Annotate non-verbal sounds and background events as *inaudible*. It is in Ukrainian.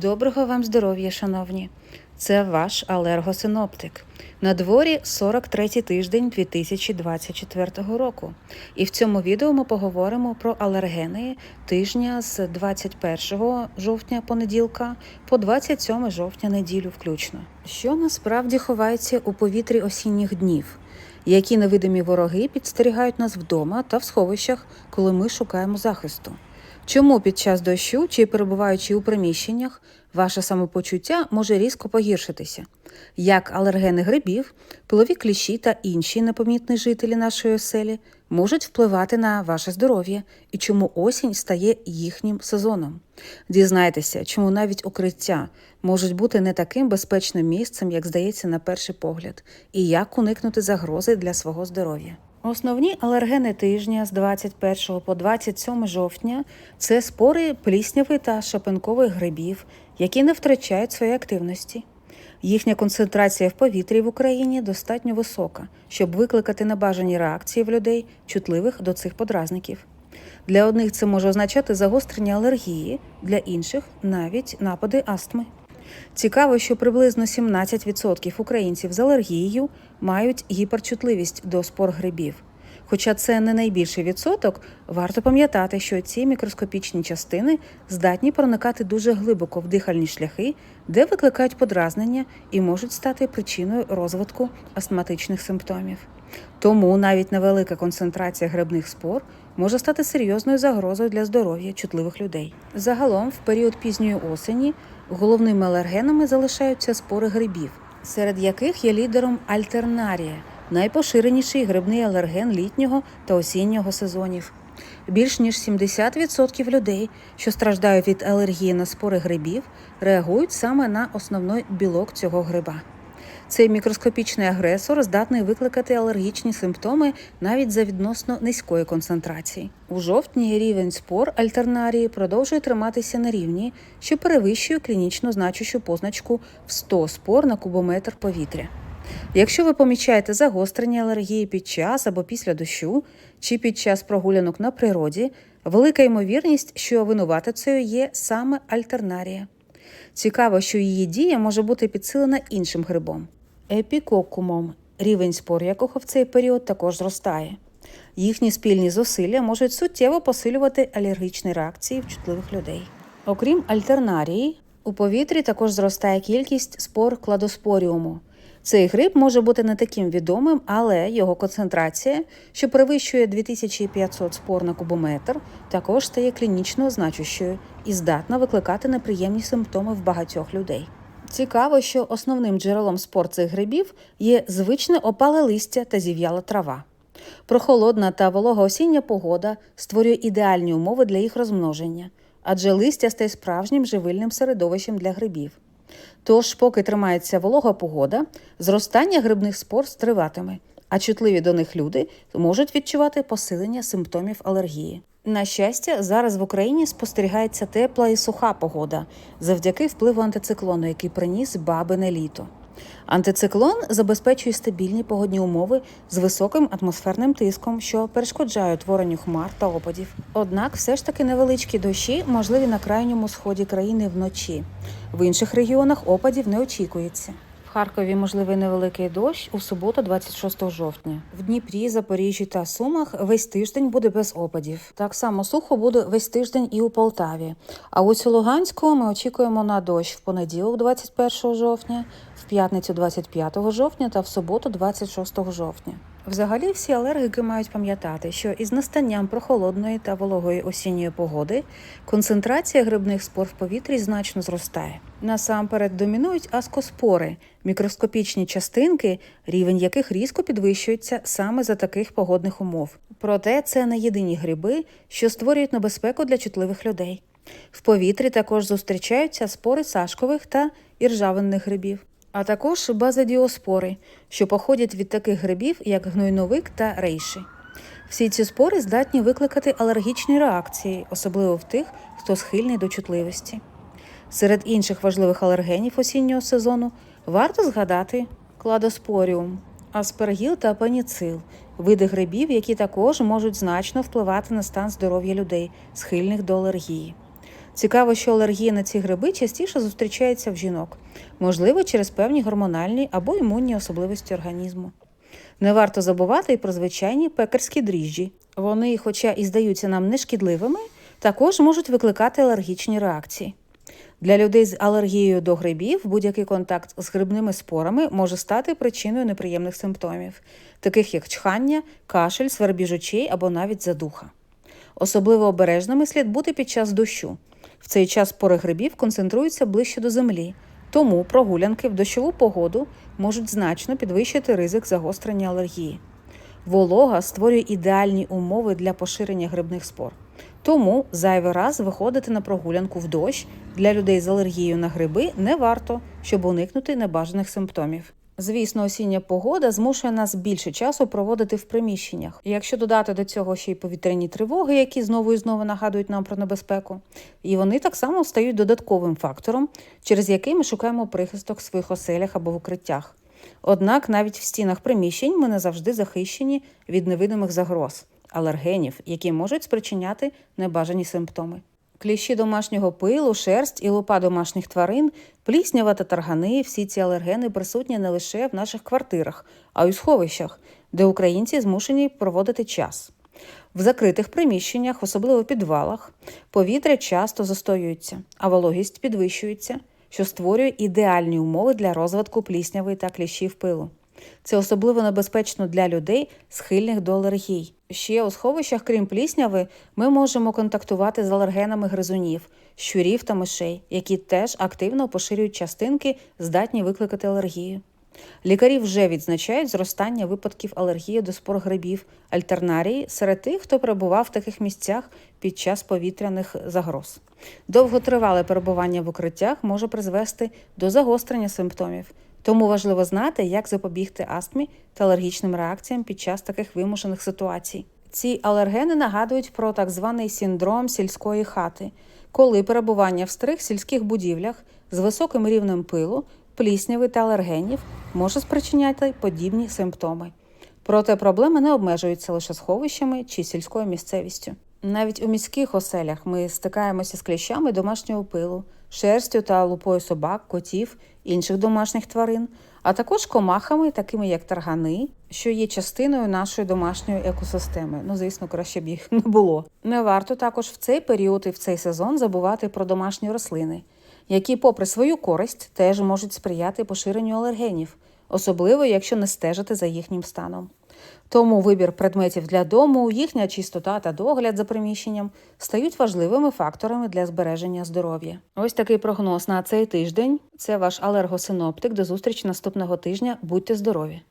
Доброго вам здоров'я, шановні! Це ваш алергосиноптик. На дворі 43-й тиждень 2024 року. І в цьому відео ми поговоримо про алергени тижня з 21 жовтня понеділка по 27 жовтня неділю включно. Що насправді ховається у повітрі осінніх днів? Які невидимі вороги підстерігають нас вдома та в сховищах, коли ми шукаємо захисту? Чому під час дощу чи перебуваючи у приміщеннях ваше самопочуття може різко погіршитися? Як алергени грибів, пилові кліщі та інші непомітні жителі нашої оселі можуть впливати на ваше здоров'я і чому осінь стає їхнім сезоном? Дізнайтеся, чому навіть укриття можуть бути не таким безпечним місцем, як здається на перший погляд, і як уникнути загрози для свого здоров'я. Основні алергени тижня з 21 по 27 жовтня це спори плісняви та шапинкових грибів, які не втрачають своєї активності. Їхня концентрація в повітрі в Україні достатньо висока, щоб викликати небажані реакції в людей, чутливих до цих подразників. Для одних це може означати загострення алергії, для інших навіть напади астми. Цікаво, що приблизно 17% українців з алергією мають гіперчутливість до спор грибів. Хоча це не найбільший відсоток, варто пам'ятати, що ці мікроскопічні частини здатні проникати дуже глибоко в дихальні шляхи, де викликають подразнення і можуть стати причиною розвитку астматичних симптомів. Тому навіть невелика концентрація грибних спор може стати серйозною загрозою для здоров'я чутливих людей. Загалом, в період пізньої осені головними алергенами залишаються спори грибів, серед яких є лідером альтернарія найпоширеніший грибний алерген літнього та осіннього сезонів. Більш ніж 70% людей, що страждають від алергії на спори грибів, реагують саме на основний білок цього гриба. Цей мікроскопічний агресор здатний викликати алергічні симптоми навіть за відносно низької концентрації. У жовтні рівень спор альтернарії продовжує триматися на рівні, що перевищує клінічно значущу позначку в 100 спор на кубометр повітря. Якщо ви помічаєте загострення алергії під час або після дощу, чи під час прогулянок на природі, велика ймовірність, що винуватицею є саме альтернарія. Цікаво, що її дія може бути підсилена іншим грибом епікокумом, рівень спор якого в цей період також зростає. Їхні спільні зусилля можуть суттєво посилювати алергічні реакції в чутливих людей. Окрім альтернарії, у повітрі також зростає кількість спор кладоспоріуму. Цей гриб може бути не таким відомим, але його концентрація, що перевищує 2500 спор на кубометр, також стає клінічно значущою і здатна викликати неприємні симптоми в багатьох людей. Цікаво, що основним джерелом спор цих грибів є звичне опале листя та зів'яла трава. Прохолодна та волога осіння погода створює ідеальні умови для їх розмноження, адже листя стає справжнім живильним середовищем для грибів. Тож, поки тримається волога погода, зростання грибних спор стриватиме, а чутливі до них люди можуть відчувати посилення симптомів алергії. На щастя, зараз в Україні спостерігається тепла і суха погода завдяки впливу антициклону, який приніс бабине літо. Антициклон забезпечує стабільні погодні умови з високим атмосферним тиском, що перешкоджає утворенню хмар та опадів. Однак, все ж таки невеличкі дощі можливі на крайньому сході країни вночі. В інших регіонах опадів не очікується. Харкові можливий невеликий дощ у суботу, 26 жовтня. В Дніпрі, Запоріжжі та Сумах весь тиждень буде без опадів. Так само сухо буде весь тиждень і у Полтаві. А ось у Луганську ми очікуємо на дощ в понеділок, 21 жовтня, в п'ятницю 25 жовтня та в суботу, 26 жовтня. Взагалі, всі алергики мають пам'ятати, що із настанням прохолодної та вологої осінньої погоди концентрація грибних спор в повітрі значно зростає. Насамперед домінують аскоспори, мікроскопічні частинки, рівень яких різко підвищується саме за таких погодних умов. Проте це не єдині гриби, що створюють небезпеку для чутливих людей. В повітрі також зустрічаються спори сашкових та іржавинних грибів а також базидіоспори, що походять від таких грибів, як гнойновик та рейші. Всі ці спори здатні викликати алергічні реакції, особливо в тих, хто схильний до чутливості. Серед інших важливих алергенів осіннього сезону варто згадати кладоспоріум, аспергіл та пеніцил, види грибів, які також можуть значно впливати на стан здоров'я людей, схильних до алергії. Цікаво, що алергія на ці гриби частіше зустрічається в жінок, можливо, через певні гормональні або імунні особливості організму. Не варто забувати і про звичайні пекарські дріжджі. Вони, хоча і здаються нам нешкідливими, також можуть викликати алергічні реакції. Для людей з алергією до грибів будь-який контакт з грибними спорами може стати причиною неприємних симптомів, таких як чхання, кашель, свербіж очей або навіть задуха. Особливо обережними слід бути під час дощу. В цей час спори грибів концентруються ближче до землі, тому прогулянки в дощову погоду можуть значно підвищити ризик загострення алергії. Волога створює ідеальні умови для поширення грибних спор. Тому зайвий раз виходити на прогулянку в дощ для людей з алергією на гриби не варто, щоб уникнути небажаних симптомів. Звісно, осіння погода змушує нас більше часу проводити в приміщеннях. І Якщо додати до цього ще й повітряні тривоги, які знову і знову нагадують нам про небезпеку, і вони так само стають додатковим фактором, через який ми шукаємо прихисток в своїх оселях або в укриттях. Однак навіть в стінах приміщень ми не завжди захищені від невидимих загроз, алергенів, які можуть спричиняти небажані симптоми. Кліщі домашнього пилу, шерсть і лупа домашніх тварин, пліснява та таргани всі ці алергени присутні не лише в наших квартирах, а й у сховищах, де українці змушені проводити час. В закритих приміщеннях, особливо в підвалах, повітря часто застоюється, а вологість підвищується, що створює ідеальні умови для розвитку плісняви та кліщів пилу. Це особливо небезпечно для людей, схильних до алергій. Ще у сховищах, крім плісняви, ми можемо контактувати з алергенами гризунів, щурів та мишей, які теж активно поширюють частинки, здатні викликати алергію. Лікарі вже відзначають зростання випадків алергії до спор грибів, альтернарії серед тих, хто перебував в таких місцях під час повітряних загроз. Довготривале перебування в укриттях може призвести до загострення симптомів. Тому важливо знати, як запобігти астмі та алергічним реакціям під час таких вимушених ситуацій. Ці алергени нагадують про так званий синдром сільської хати, коли перебування в старих сільських будівлях з високим рівнем пилу, плісняви та алергенів може спричиняти подібні симптоми. Проте проблеми не обмежуються лише сховищами чи сільською місцевістю. Навіть у міських оселях ми стикаємося з кліщами домашнього пилу, шерстю та лупою собак, котів, інших домашніх тварин, а також комахами, такими як таргани, що є частиною нашої домашньої екосистеми. Ну, звісно, краще б їх *laughs* не було. Не варто також в цей період і в цей сезон забувати про домашні рослини, які, попри свою користь, теж можуть сприяти поширенню алергенів, особливо якщо не стежити за їхнім станом. Тому вибір предметів для дому, їхня чистота та догляд за приміщенням стають важливими факторами для збереження здоров'я. Ось такий прогноз на цей тиждень. Це ваш алергосиноптик. До зустрічі наступного тижня. Будьте здорові!